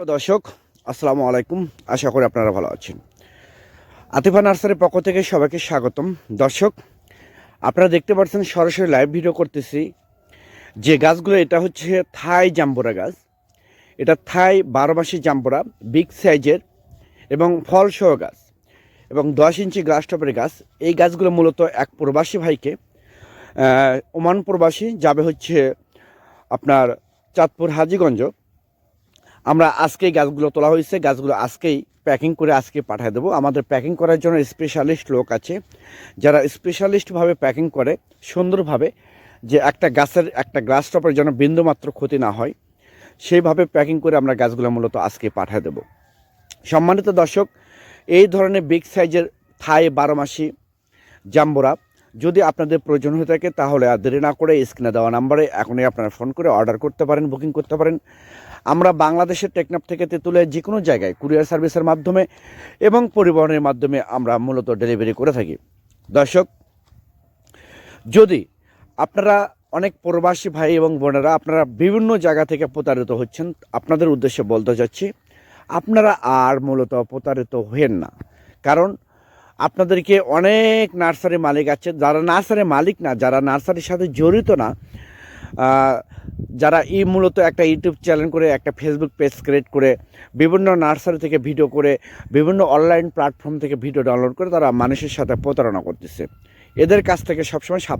দর্শক, আসসালামু আলাইকুম। আশা করি আপনারা ভালো আছেন। আতিফা নার্সারির পক্ষ থেকে সবাইকে স্বাগতম। দর্শক, আপনারা দেখতে পাচ্ছেন, সরাসরি লাইভ ভিডিও করতেছি। যে গাছগুলো, এটা হচ্ছে থাই জাম্বুরা গাছ। এটা থাই বারো মাসি জাম্বুরা বিগ সাইজের এবং ফল সহ গাছ এবং দশ ইঞ্চি গ্লাস টপের গাছ। এই গাছগুলো মূলত এক প্রবাসী ভাইকে ওমান প্রবাসী, যাবে হচ্ছে আপনার চাঁদপুর হাজিগঞ্জ। আমরা আজকেই গাছগুলো তোলা হয়েছে, গাছগুলো আজকেই প্যাকিং করে আজকে পাঠিয়ে দেবো। আমাদের প্যাকিং করার জন্য স্পেশালিস্ট লোক আছে। যারা স্পেশালিস্টভাবে প্যাকিং করে সুন্দরভাবে যে একটা গাছের একটা গ্লাস টপের যেন বিন্দুমাত্র ক্ষতি না হয়, সেইভাবে প্যাকিং করে আমরা গাছগুলো মূলত আজকে পাঠিয়ে দেবো। সম্মানিত দর্শক, এই ধরনের বিগ সাইজের থাই বারো মাসি জাম্বোরা যদি আপনাদের প্রয়োজন হয়ে থাকে, তাহলে আর দেরি না করে স্ক্রিনে দেওয়া নাম্বারে এখনই আপনারা ফোন করে অর্ডার করতে পারেন, বুকিং করতে পারেন। আমরা বাংলাদেশের টেকনাফ থেকে তেঁতুলে যে কোনো জায়গায় কুরিয়ার সার্ভিসের মাধ্যমে এবং পরিবহনের মাধ্যমে আমরা মূলত ডেলিভারি করে থাকি। দর্শক, যদি আপনারা অনেক প্রবাসী ভাই এবং বোনেরা আপনারা বিভিন্ন জায়গা থেকে প্রতারিত হচ্ছেন, আপনাদের উদ্দেশ্যে বলতে চাচ্ছি, আপনারা আর মূলত প্রতারিত হয়েন না। কারণ আপনাদেরকে অনেক নার্সারি মালিক আছে। যারা নার্সারি মালিক না, যারা নার্সারির সাথে জড়িত না যারা ই মূলত একটা ইউটিউব চ্যানেল করে, একটা ফেসবুক পেজ ক্রিয়েট করে, বিভিন্ন নার্সারি থেকে ভিডিও করে, বিভিন্ন অনলাইন প্ল্যাটফর্ম থেকে ভিডিও ডাউনলোড করে, তারা মানুষের সাথে প্রতারণা করতেছে। এদের কাছ থেকে সবসময় সাব